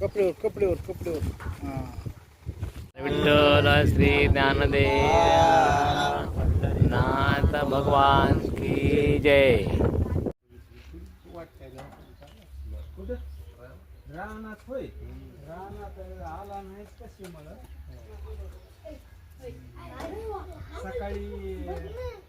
कपडेवर कपडेवर कपडेवर विठ्ठल श्री ज्ञानदेव. नाथ भगवान की जय. रानात आला नाहीच कशी मला सकाळी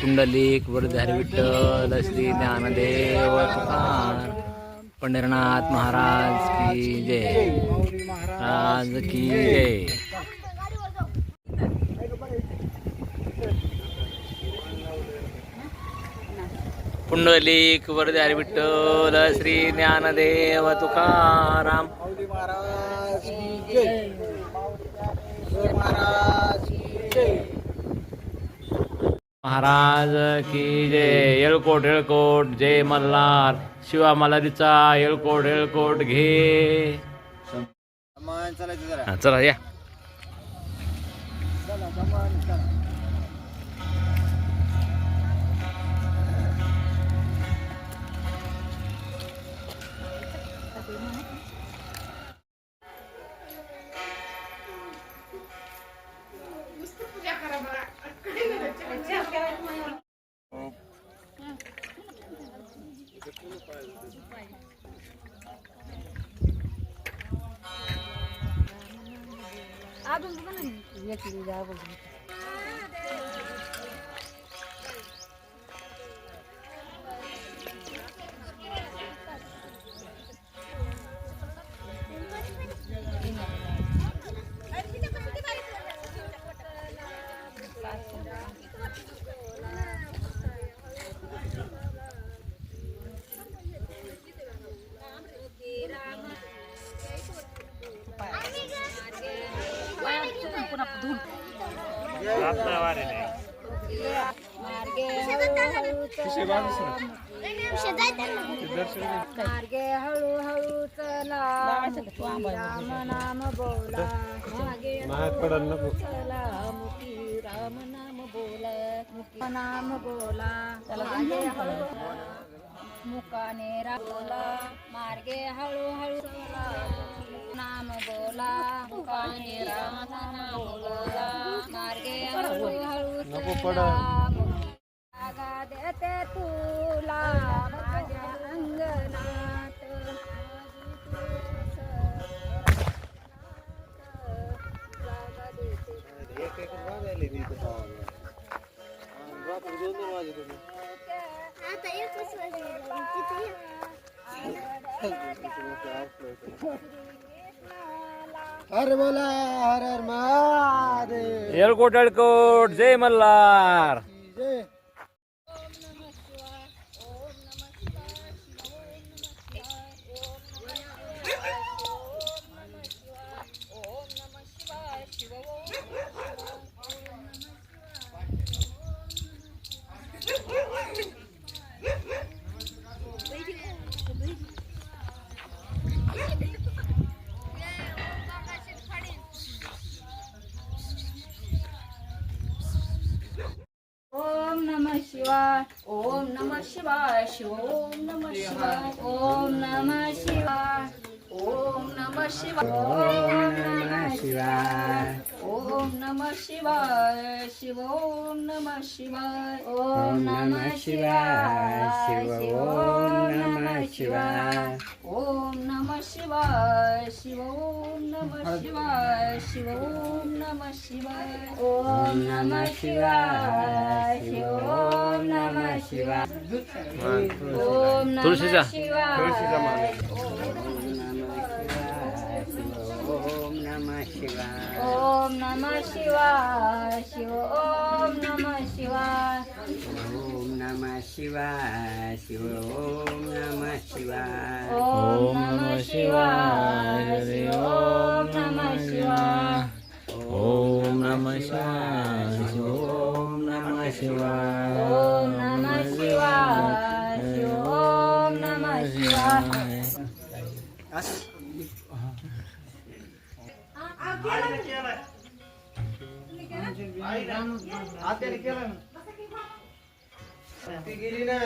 कुंडलिक वरधारी विठ्ठल श्री ज्ञानदेव तुकार पंढरनाथ महाराज की जय. महाराज की जय. पुंडलिक वरधारी विठ्ठल श्री ज्ञानदेव तुकाराम. महाराज की जय. माऊली महाराज की जय. महाराज की जय. येळकोट येळकोट जय मल्हार. शिवा मल्हारीचा येळकोट येळकोट घे. चला या. अजून मार्गे हळूहळू चला. राम नाम बोला. मागे चला. मुखी राम नाम बोला. मुखी नाम बोला. मागे हळू मुकाने बोला. मार्गे हळूहळू चला. नाम बोला. मुकाने राम नाम बोला. हळूहळू चला मुखी जागा देते तुला माझ्या अंगणात जागा देते हर बोला हर हर महादेव। येळकोट जय मल्हार की जय ओम नमः शिवाय ओम नमः शिवाय शिव ओम नमः शिवाय ओम नमः शिवाय ओम नमः शिवाय ओम नमः शिवाय ओम नमः शिवाय शिव ओम नमः शिवाय ओम नमः शिवाय शिव ओम नमः शिवाय ओम नमः शिवाय शिव ओम नमः शिवाय शिव ओम नमः शिवाय। ओम नमः शिवाय शिव ओम नमः शिवाय। ओम नमः तुळशीचा. शिवाय। ओम नमः शिवाय। ओम नमः शिवाय शिव ओम नमः शिवाय। ओम नमः शिवाय शिव ओम नमः शिवाय ओम नमः शिवाय शिव ओम नमः शिवाय ओम नमः शिवाय ओम नमः शिवाय ओम नमः शिवाय शिव ओम नमः शिवाय आत्याने केलं ना ती गेली ना